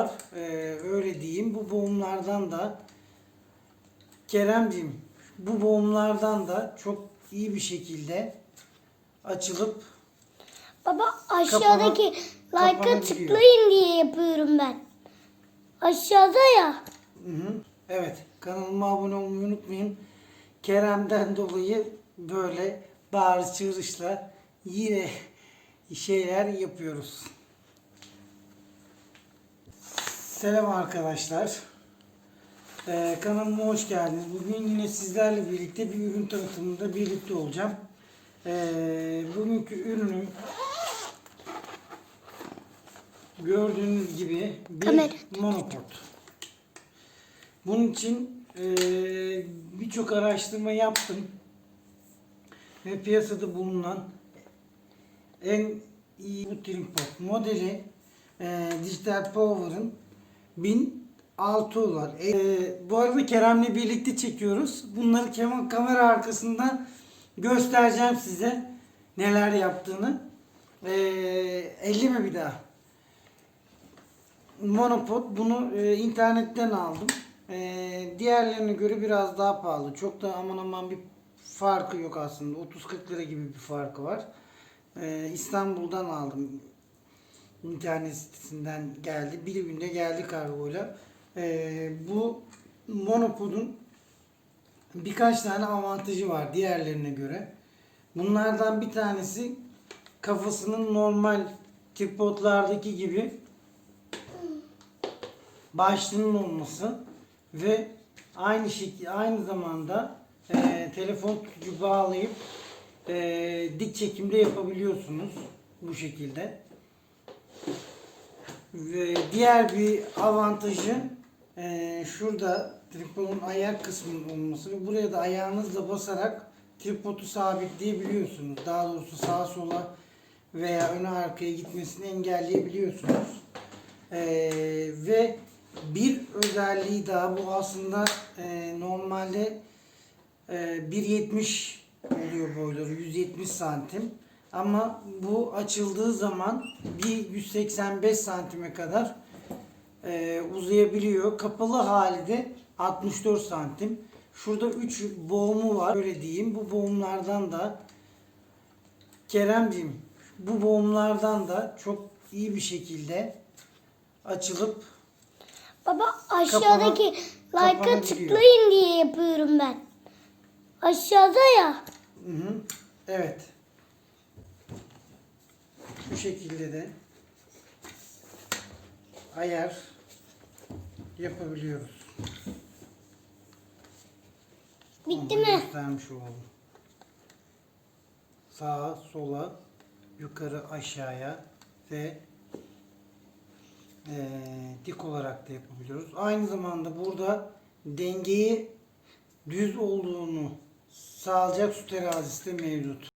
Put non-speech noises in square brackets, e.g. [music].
var. Ee, öyle diyeyim. Bu boğumlardan da Keremcim bu boğumlardan da çok iyi bir şekilde açılıp Baba aşağıdaki like'a kapanabiliyor. tıklayın diye yapıyorum ben. Aşağıda ya. Hı hı. Evet, kanalıma abone olmayı unutmayın. Kerem'den dolayı böyle bağırış çığırışla yine [laughs] şeyler yapıyoruz. Selam arkadaşlar. Ee, kanalıma hoş geldiniz. Bugün yine sizlerle birlikte bir ürün tanıtımında birlikte olacağım. Ee, bugünkü ürünüm gördüğünüz gibi bir Kamera. monopod. Bunun için eee, birçok araştırma yaptım. Ve piyasada bulunan en iyi bu tripod modeli eee Digital Power'ın 1006 olan. Eee, bu arada Kerem'le birlikte çekiyoruz. Bunları kam- kamera arkasından göstereceğim size neler yaptığını. Eee 50 mi bir daha? Monopod bunu e, internetten aldım. E, diğerlerine göre biraz daha pahalı. Çok da aman aman bir farkı yok aslında. 30-40 lira gibi bir farkı var. E, İstanbul'dan aldım. İnternet sitesinden geldi. Bir günde geldi kargoyla. E, bu monopodun birkaç tane avantajı var diğerlerine göre. Bunlardan bir tanesi kafasının normal tripodlardaki gibi başlığının olması ve aynı şekilde aynı zamanda e, telefon tutucu bağlayıp e, dik çekimde yapabiliyorsunuz bu şekilde. Ve diğer bir avantajı e, şurada tripodun ayak kısmının olması ve buraya da ayağınızla basarak tripodu sabitleyebiliyorsunuz. Daha doğrusu sağa sola veya öne arkaya gitmesini engelleyebiliyorsunuz. Ee, ve bir özelliği daha bu aslında e, normalde e, 1.70 oluyor boyları 170 santim ama bu açıldığı zaman bir 185 santime kadar e, uzayabiliyor. Kapalı hali de 64 santim. Şurada 3 boğumu var. Öyle diyeyim. Bu boğumlardan da Keremcim bu boğumlardan da çok iyi bir şekilde açılıp Baba aşağıdaki like'a tıklayın diye yapıyorum ben. Aşağıda ya. Hı hı. Evet. Bu şekilde de ayar yapabiliyoruz. Bitti Onu mi? Göstermiş olalım. Sağa, sola, yukarı, aşağıya ve eee, dik olarak da yapabiliyoruz. Aynı zamanda burada dengeyi düz olduğunu sağlayacak su terazisi de mevcut.